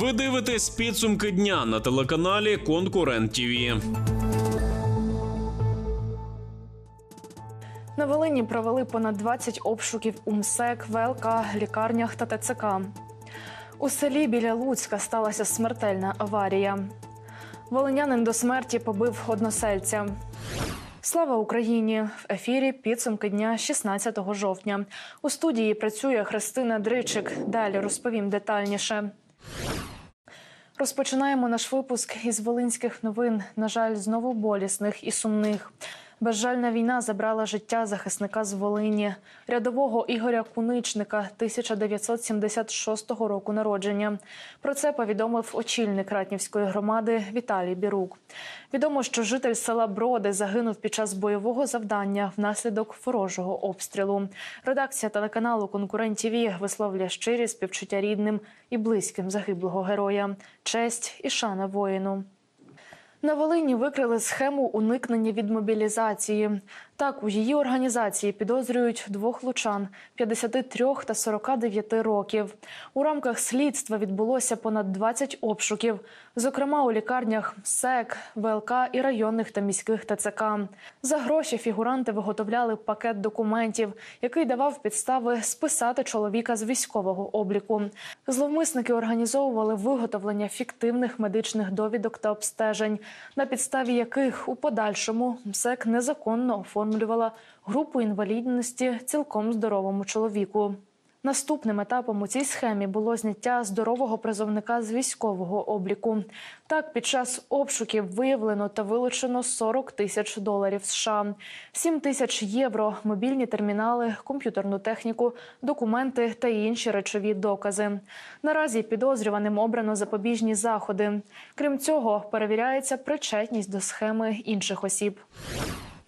Ви дивитесь підсумки дня на телеканалі Конкурент ТІВІ. На Волині провели понад 20 обшуків у МСЕК, ВЛК, лікарнях та ТЦК. У селі біля Луцька сталася смертельна аварія. Волинянин до смерті побив односельця. Слава Україні! В ефірі підсумки дня 16 жовтня. У студії працює Христина Дричик. Далі розповім детальніше. Розпочинаємо наш випуск із волинських новин. На жаль, знову болісних і сумних. Безжальна війна забрала життя захисника з Волині, рядового Ігоря Куничника 1976 року народження. Про це повідомив очільник Ратнівської громади Віталій Бірук. Відомо, що житель села Броди загинув під час бойового завдання внаслідок ворожого обстрілу. Редакція телеканалу Конкурент ТІВІ висловлює щирі співчуття рідним і близьким загиблого героя, честь і шана воїну. На Волині викрили схему уникнення від мобілізації. Так, у її організації підозрюють двох лучан 53 та 49 років. У рамках слідства відбулося понад 20 обшуків, зокрема у лікарнях СЕК, ВЛК і районних та міських ТЦК. За гроші фігуранти виготовляли пакет документів, який давав підстави списати чоловіка з військового обліку. Зловмисники організовували виготовлення фіктивних медичних довідок та обстежень, на підставі яких у подальшому МСЕК незаконно оформлювала групу інвалідності цілком здоровому чоловіку. Наступним етапом у цій схемі було зняття здорового призовника з військового обліку. Так, під час обшуків виявлено та вилучено 40 тисяч доларів США, 7 тисяч євро, мобільні термінали, комп'ютерну техніку, документи та інші речові докази. Наразі підозрюваним обрано запобіжні заходи. Крім цього, перевіряється причетність до схеми інших осіб.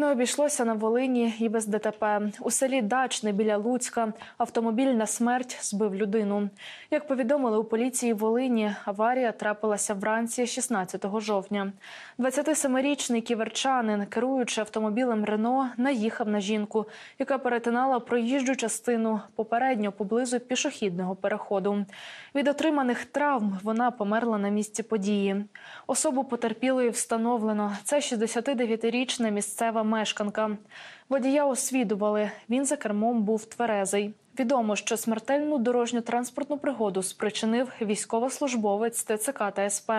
Не обійшлося на Волині і без ДТП. У селі Дачне біля Луцька автомобіль на смерть збив людину. Як повідомили у поліції Волині, аварія трапилася вранці 16 жовтня. 27-річний ківерчанин, керуючи автомобілем Рено, наїхав на жінку, яка перетинала проїжджу частину попередньо поблизу пішохідного переходу. Від отриманих травм вона померла на місці події. Особу потерпілої встановлено. Це 69-річна місцева мешканка. Водія освідували. Він за кермом був тверезий. Відомо, що смертельну дорожньо-транспортну пригоду спричинив військовослужбовець ТЦК та СП.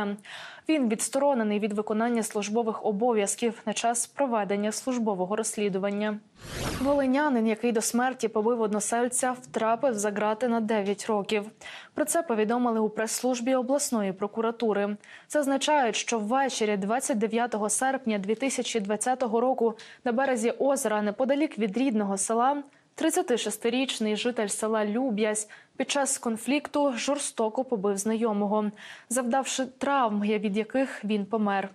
Він відсторонений від виконання службових обов'язків на час проведення службового розслідування. Волинянин, який до смерті побив односельця, втрапив за грати на 9 років. Про це повідомили у прес-службі обласної прокуратури. Зазначають, що ввечері 29 серпня 2020 року на березі озера неподалік від рідного села 36-річний житель села Люб'язь під час конфлікту жорстоко побив знайомого, завдавши травм, від яких він помер.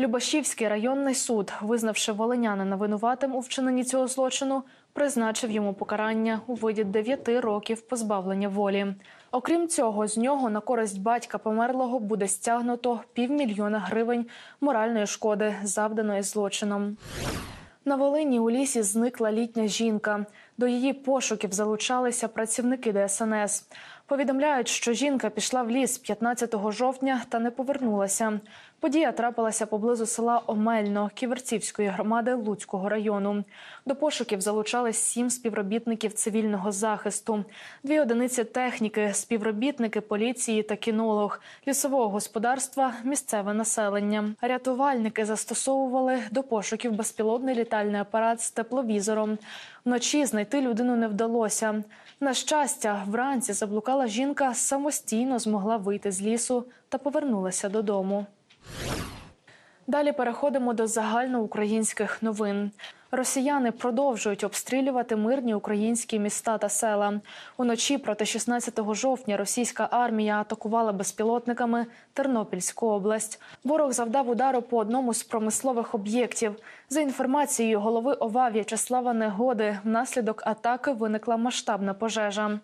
Любашівський районний суд, визнавши волинянина винуватим у вчиненні цього злочину, призначив йому покарання у виді 9 років позбавлення волі. Окрім цього, з нього на користь батька померлого буде стягнуто півмільйона гривень моральної шкоди, завданої злочином. На Волині у лісі зникла літня жінка. До її пошуків залучалися працівники ДСНС. Повідомляють, що жінка пішла в ліс 15 жовтня та не повернулася. Подія трапилася поблизу села Омельно Ківерцівської громади Луцького району. До пошуків залучались сім співробітників цивільного захисту, дві одиниці техніки, співробітники поліції та кінолог, лісового господарства, місцеве населення. Рятувальники застосовували до пошуків безпілотний літальний апарат з тепловізором. Вночі знайти людину не вдалося. На щастя, вранці заблукала жінка самостійно змогла вийти з лісу та повернулася додому. Далі переходимо до загальноукраїнських новин. Росіяни продовжують обстрілювати мирні українські міста та села. Уночі проти 16 жовтня російська армія атакувала безпілотниками Тернопільську область. Ворог завдав удару по одному з промислових об'єктів. За інформацією голови ОВА В'ячеслава Негоди, внаслідок атаки виникла масштабна пожежа.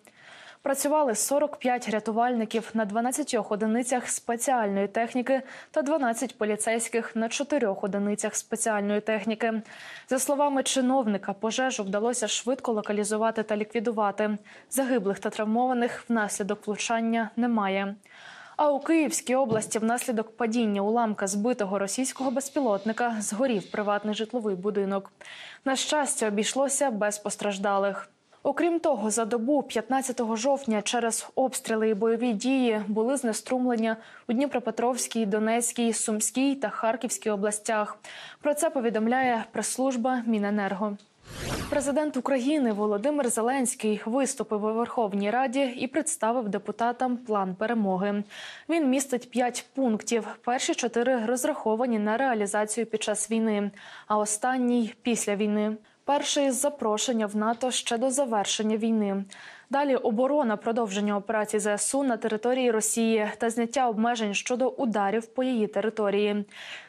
Працювали 45 рятувальників на 12 одиницях спеціальної техніки та 12 поліцейських на 4 одиницях спеціальної техніки. За словами чиновника, пожежу вдалося швидко локалізувати та ліквідувати. Загиблих та травмованих внаслідок влучання немає. А у Київській області внаслідок падіння уламка збитого російського безпілотника згорів приватний житловий будинок. На щастя, обійшлося без постраждалих. Окрім того, за добу 15 жовтня через обстріли і бойові дії були знеструмлення у Дніпропетровській, Донецькій, Сумській та Харківській областях. Про це повідомляє прес-служба Міненерго. Президент України Володимир Зеленський виступив у Верховній Раді і представив депутатам план перемоги. Він містить п'ять пунктів. Перші чотири розраховані на реалізацію під час війни, а останній після війни. Перший запрошення в НАТО ще до завершення війни. Далі оборона продовження операцій ЗСУ на території Росії та зняття обмежень щодо ударів по її території.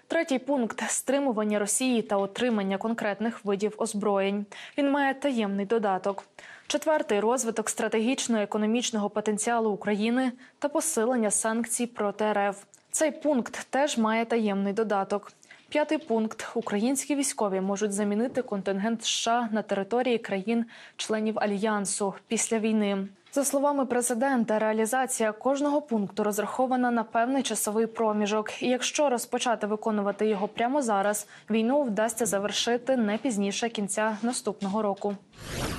Третій пункт стримування Росії та отримання конкретних видів озброєнь. Він має таємний додаток. Четвертий розвиток стратегічно-економічного потенціалу України та посилення санкцій проти РФ. Цей пункт теж має таємний додаток. П'ятий пункт: українські військові можуть замінити контингент США на території країн-членів альянсу після війни. За словами президента, реалізація кожного пункту розрахована на певний часовий проміжок. І якщо розпочати виконувати його прямо зараз, війну вдасться завершити не пізніше кінця наступного року.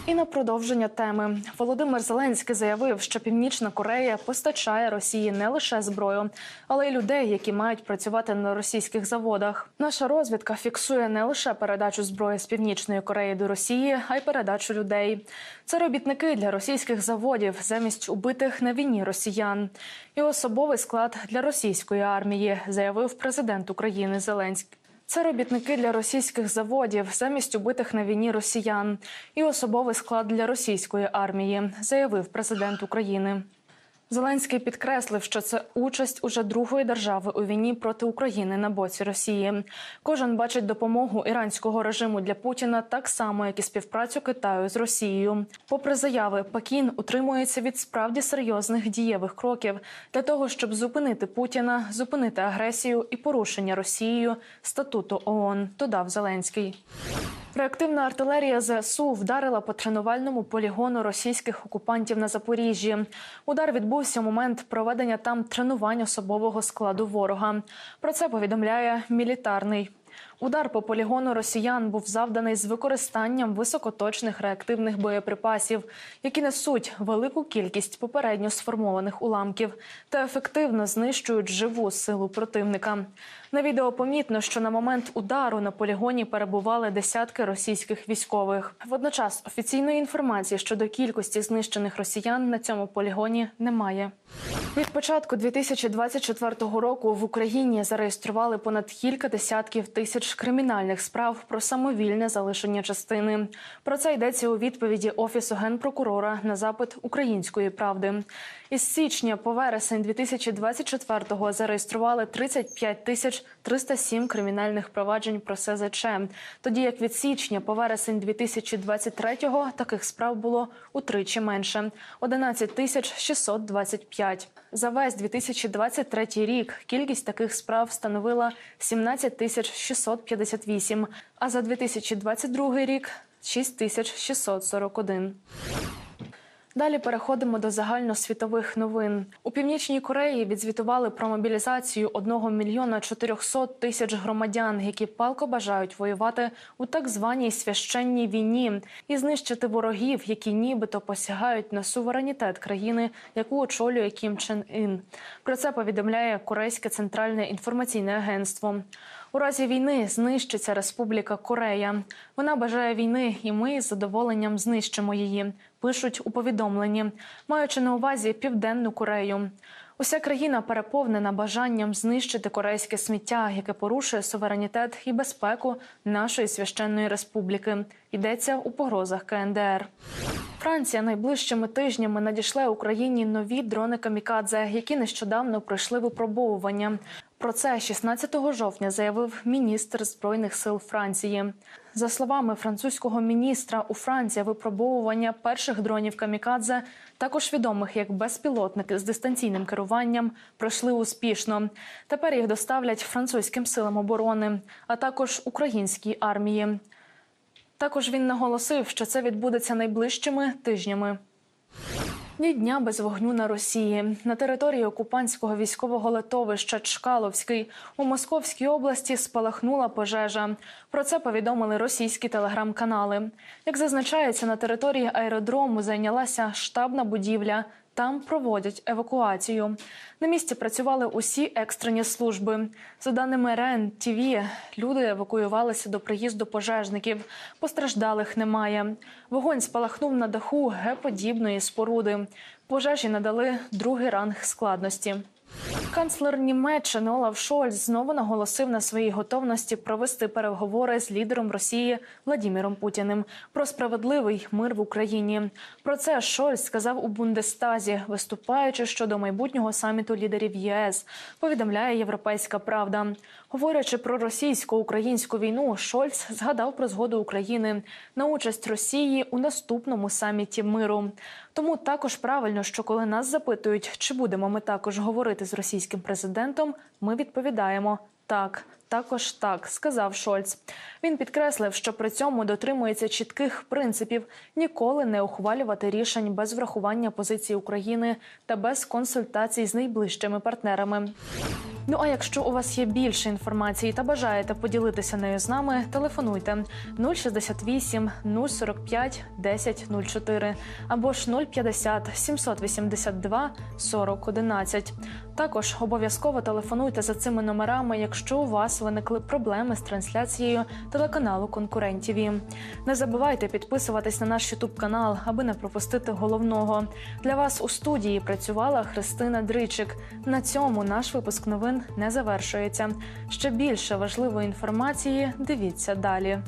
І на продовження теми Володимир Зеленський заявив, що Північна Корея постачає Росії не лише зброю, але й людей, які мають працювати на російських заводах. Наша розвідка фіксує не лише передачу зброї з північної Кореї до Росії, а й передачу людей. Це робітники для російських заводів замість убитих на війні росіян. І особовий склад для російської армії, заявив президент України Зеленський. Це робітники для російських заводів замість убитих на війні росіян і особовий склад для російської армії, заявив президент України. Зеленський підкреслив, що це участь уже другої держави у війні проти України на боці Росії. Кожен бачить допомогу іранського режиму для Путіна так само, як і співпрацю Китаю з Росією. Попри заяви, Пекін утримується від справді серйозних дієвих кроків для того, щоб зупинити Путіна, зупинити агресію і порушення Росією статуту ООН, додав Зеленський. Реактивна артилерія ЗСУ вдарила по тренувальному полігону російських окупантів на Запоріжжі. Удар відбувся в момент проведення там тренувань особового складу ворога. Про це повідомляє мілітарний. Удар по полігону росіян був завданий з використанням високоточних реактивних боєприпасів, які несуть велику кількість попередньо сформованих уламків та ефективно знищують живу силу противника. На відео помітно, що на момент удару на полігоні перебували десятки російських військових. Водночас офіційної інформації щодо кількості знищених росіян на цьому полігоні немає. Від початку 2024 року в Україні зареєстрували понад кілька десятків тисяч кримінальних справ про самовільне залишення частини. Про це йдеться у відповіді офісу генпрокурора на запит української правди. Із січня по вересень 2024-го зареєстрували 35 тисяч 307 кримінальних проваджень про СЗЧ. Тоді як від січня по вересень 2023-го таких справ було утричі менше 11 тисяч 625. За весь 2023 рік кількість таких справ становила 17 тисяч 658, а за 2022 рік 6 тисяч 641. Далі переходимо до загальносвітових новин. У північній Кореї відзвітували про мобілізацію 1 мільйона 400 тисяч громадян, які палко бажають воювати у так званій священній війні і знищити ворогів, які нібито посягають на суверенітет країни, яку очолює Кім Чен Ін. Про це повідомляє Корейське центральне інформаційне агентство. У разі війни знищиться Республіка Корея. Вона бажає війни, і ми з задоволенням знищимо її. Пишуть у повідомленні, маючи на увазі Південну Корею. Уся країна переповнена бажанням знищити корейське сміття, яке порушує суверенітет і безпеку нашої священної республіки. Йдеться у погрозах КНДР. Франція найближчими тижнями надійшла Україні нові дрони камікадзе, які нещодавно пройшли випробовування. Про це 16 жовтня заявив міністр збройних сил Франції. За словами французького міністра, у Франції випробовування перших дронів камікадзе, також відомих як безпілотники з дистанційним керуванням, пройшли успішно. Тепер їх доставлять французьким силам оборони, а також українській армії. Також він наголосив, що це відбудеться найближчими тижнями. Ні дня без вогню на Росії на території окупантського військового литовища Чкаловський у Московській області спалахнула пожежа. Про це повідомили російські телеграм-канали. Як зазначається, на території аеродрому зайнялася штабна будівля. Там проводять евакуацію. На місці працювали усі екстрені служби. За даними РЕН ТВ, люди евакуювалися до приїзду пожежників. Постраждалих немає. Вогонь спалахнув на даху Г-подібної споруди. Пожежі надали другий ранг складності. Канцлер Німеччини Олаф Шольц знову наголосив на своїй готовності провести переговори з лідером Росії Владіміром Путіним про справедливий мир в Україні. Про це Шольц сказав у Бундестазі, виступаючи щодо майбутнього саміту лідерів ЄС. Повідомляє Європейська Правда. Говорячи про російсько-українську війну, Шольц згадав про згоду України на участь Росії у наступному саміті миру. Тому також правильно, що коли нас запитують, чи будемо ми також говорити з російським президентом, ми відповідаємо так. Також так сказав Шольц. Він підкреслив, що при цьому дотримується чітких принципів ніколи не ухвалювати рішень без врахування позиції України та без консультацій з найближчими партнерами. Ну а якщо у вас є більше інформації та бажаєте поділитися нею з нами, телефонуйте 068 045 1004 або ж 050 782 40 11. Також обов'язково телефонуйте за цими номерами, якщо у вас виникли проблеми з трансляцією телеканалу конкурентів. Не забувайте підписуватись на наш Ютуб канал, аби не пропустити головного. Для вас у студії працювала Христина Дричик. На цьому наш випуск новин не завершується. Ще більше важливої інформації дивіться далі.